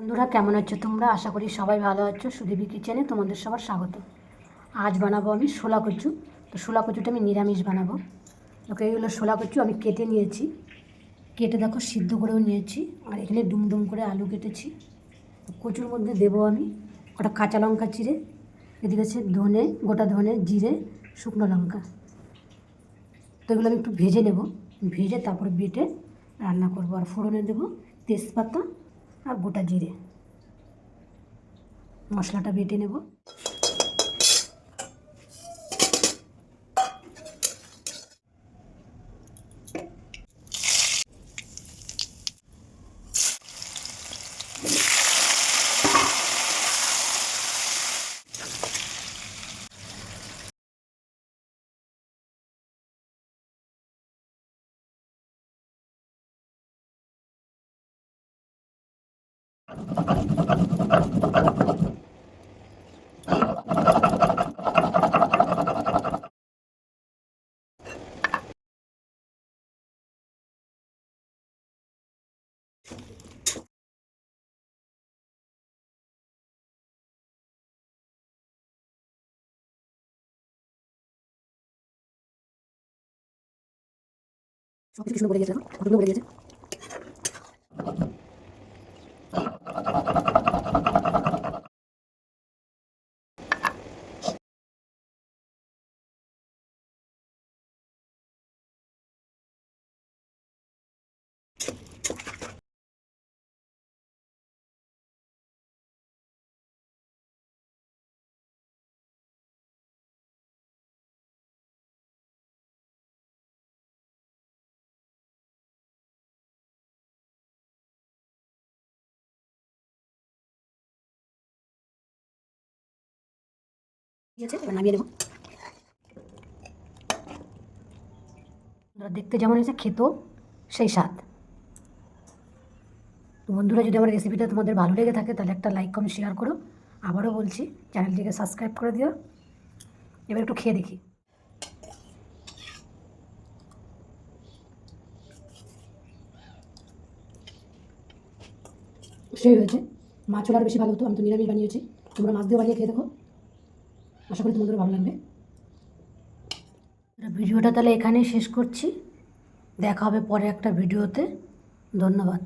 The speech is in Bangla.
বন্ধুরা, কেমন আছো তোমরা? আশা করি সবাই ভালো আছো। সুদেবী কিচেনে তোমাদের সবার স্বাগত। আজ বানাবো আমি শোলা কচু। তো শোলা কচুটা আমি নিরামিষ বানাবো। ওকে এইগুলো শোলা কচু। আমি কেটে নিয়েছি। কেটে দেখো, সিদ্ধ করেও নিয়েছি। আর এখানে ডুম ডুম করে আলু কেটেছি। কচুর মধ্যে দেবো আমি ওটা কাঁচা লঙ্কা চিড়ে, এদিকে আছে ধনে, গোটা ধনে, জিরে, শুকনো লঙ্কা। তো এগুলো আমি একটু ভেজে নেব। ভেজে তারপরে বেটে রান্না করব। আর ফোড়নে দেবো তেজপাতা আর গোটা জিরে। মশলাটা বেটে নেব। সব কিছু সুন্দর বলে গেছে দেখো কতগুলো বলে গেছে দেখতে যেমন হয়েছে খেতেও সেই স্বাদ। তো বন্ধুরা, যদি আমার রেসিপিটা তোমাদের ভালো লেগে থাকে, তাহলে একটা লাইক কমেন্ট শেয়ার করো। আবারও বলছি চ্যানেলটিকে সাবস্ক্রাইব করে দিও। এবার একটু খেয়ে দেখি। সেই হয়েছে। মাছ আরও বেশি ভালো হতো, আমি তো নিরামিষ বানিয়েছি। তোমরা মাছ দিয়ে বানিয়ে খেয়ে দেখো। আশা করি তোমাদের ভালো লাগবে। ভিডিওটা তাহলে এখানেই শেষ করছি। দেখা হবে পরে একটা ভিডিওতে। ধন্যবাদ।